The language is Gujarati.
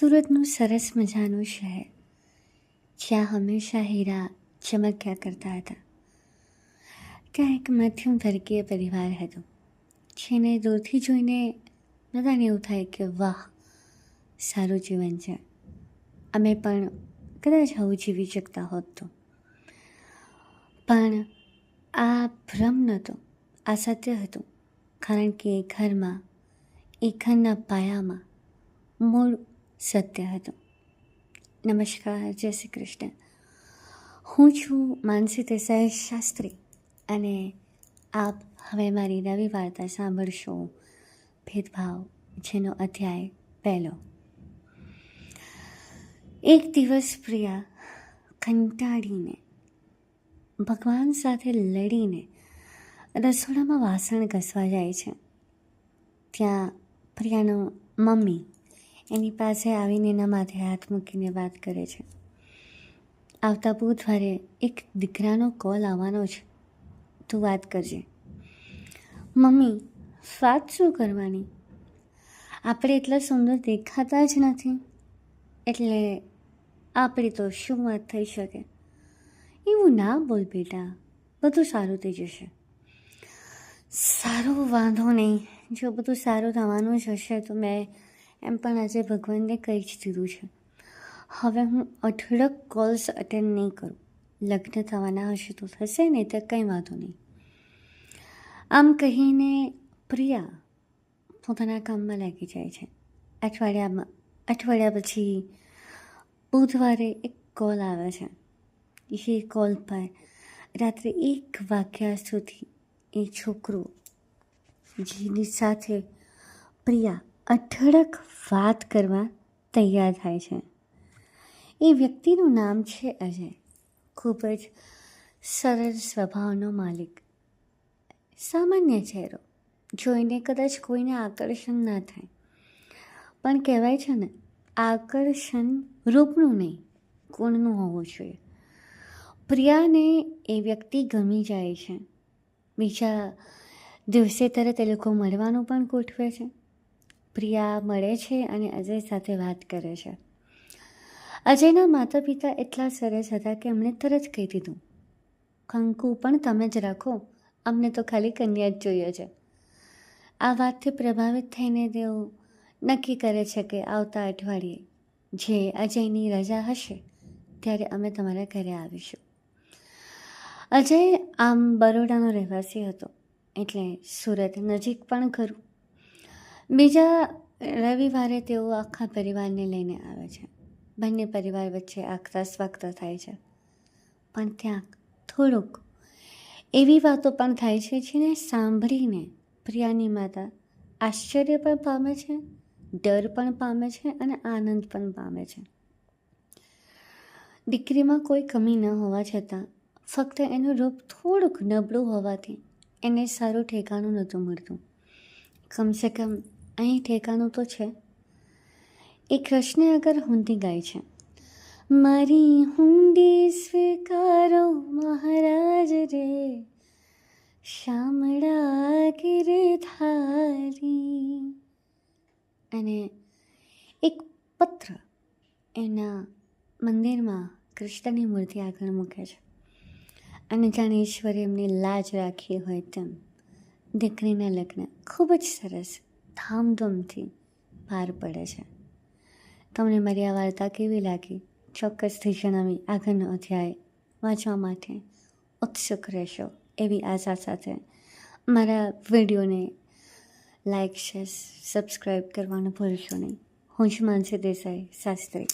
સુરતનું સરસ મજાનું શહેર. જ્યાં હંમેશા હીરા ચમક્યા કરતા હતા. ત્યાં એક મધ્યમ વર્ગીય પરિવાર હતો. જેને દૂરથી જોઈને બધાને એવું થાય કે, વાહ, સારું જીવન છે. અમે પણ કદાચ આવું જીવી શકતા હોત તો. પણ આ ભ્રમ નહોતો, આ સત્ય હતું. કારણ કે એ ઘરમાં એ ઘરના પાયામાં મૂળ સત્ય હતું. નમસ્કાર, જય શ્રી કૃષ્ણ. હું છું માનસી દેસાઈ શાસ્ત્રી અને આપ હવે મારી નવી વાર્તા સાંભળશો. ભેદભાવ, જેનો અધ્યાય પહેલો. એક દિવસ પ્રિયા કંટાળીને, ભગવાન સાથે લડીને રસોડામાં વાસણ ઘસવા જાય છે. ત્યાં પ્રિયાનો મમ્મી એની પાસે આવીને એના માથે હાથ મૂકીને વાત કરે છે. આવતા બુધવારે એક દીકરાનો કોલ આવવાનો છે. તું વાત કરજે. મમ્મી, વાત શું કરવાની? આપણે એટલા સુંદર દેખાતા જ નથી. એટલે આપણી તો શું વાત થઈ શકે? એવું ના બોલ બેટા, બધું સારું થઈ જશે. સારું વાંધો નહીં. જો બધું સારું થવાનું જ હશે તો મેં એમ પણ આજે ભગવાનને કહી જ દીધું છે. હવે હું અઢળક કોલ્સ અટેન્ડ નહીં કરું. લગ્ન થવાના હશે તો થશે, નહીં તો કંઈ વાંધો નહીં. આમ કહીને પ્રિયા પોતાના કામમાં લાગી જાય છે. અઠવાડિયામાં, અઠવાડિયા પછી બુધવારે એક કોલ આવે છે. એ કોલ પર રાત્રે એક વાગ્યા સુધી એ છોકરો જેની સાથે પ્રિયા અઢળક વાત કરવા તૈયાર થાય છે. એ વ્યક્તિનું નામ છે અજય. ખૂબ જ સરળ સ્વભાવનો માલિક. સામાન્ય ચહેરો. જોઈને કદાચ કોઈને આકર્ષણ ના થાય. પણ કહેવાય છે ને, આકર્ષણ રૂપનું નહીં, ગુણનું હોવું જોઈએ. પ્રિયાને એ વ્યક્તિ ગમી જાય છે. બીજા દિવસે તરત એ લોકો મળવાનું પણ ગોઠવે છે. પ્રિયા મળે છે અને અજય સાથે વાત કરે છે. અજયના માતા પિતા એટલા સરસ હતા કે એમણે તરત કહી દીધું, કંકુ, પણ તમે જ રાખો, અમને તો ખાલી કન્યા જ જોઈએ છે. આ વાતથી પ્રભાવિત થઈને તેઓ નક્કી કરે છે કે આવતા અઠવાડિયે જે અજયની રજા હશે, ત્યારે અમે તમારા ઘરે આવીશું. અજય આમ બરોડાનો રહેવાસી હતો, એટલે સુરત નજીક પણ ખરું. બીજા રવિવારે તેઓ આખા પરિવારને લઈને આવે છે. બંને પરિવાર વચ્ચે આગતા સ્વાગતા થાય છે. પણ ત્યાં થોડુંક એવી વાતો પણ થાય છે જેને સાંભળીને પ્રિયાની માતા આશ્ચર્ય પણ પામે છે, ડર પણ પામે છે અને આનંદ પણ પામે છે. દીકરીમાં કોઈ કમી ન હોવા છતાં ફક્ત એનું રૂપ થોડુંક નબળું હોવાથી એને સારું ઠેકાણું નહોતું મળતું. કમસે કમ અહીં ઠેકાણું તો છે. એ કૃષ્ણ આગળ હુંડી ગાય છે. મારી હુંડી સ્વીકારો મહારાજ રે, શામળા ગિરધારી. અને એક પત્ર એના મંદિરમાં કૃષ્ણની મૂર્તિ આગળ મૂકે છે. અને જાણે ઈશ્વરે એમની લાજ રાખી હોય તેમ દીકરીના લગ્ન ખૂબ જ સરસ ધામધૂમથી પાર પડે છે. તમને મારી આ વાર્તા કેવી લાગી? ચોક્કસથી જણાવી આગળનો અધ્યાય વાંચવા માટે ઉત્સુક રહેશો એવી આશા સાથે. મારા વિડીયોને લાઈક, શેર સબસ્ક્રાઈબ કરવાનું ભૂલશો નહીં. હું છું માનસી દેસાઈ શાસ્ત્રી.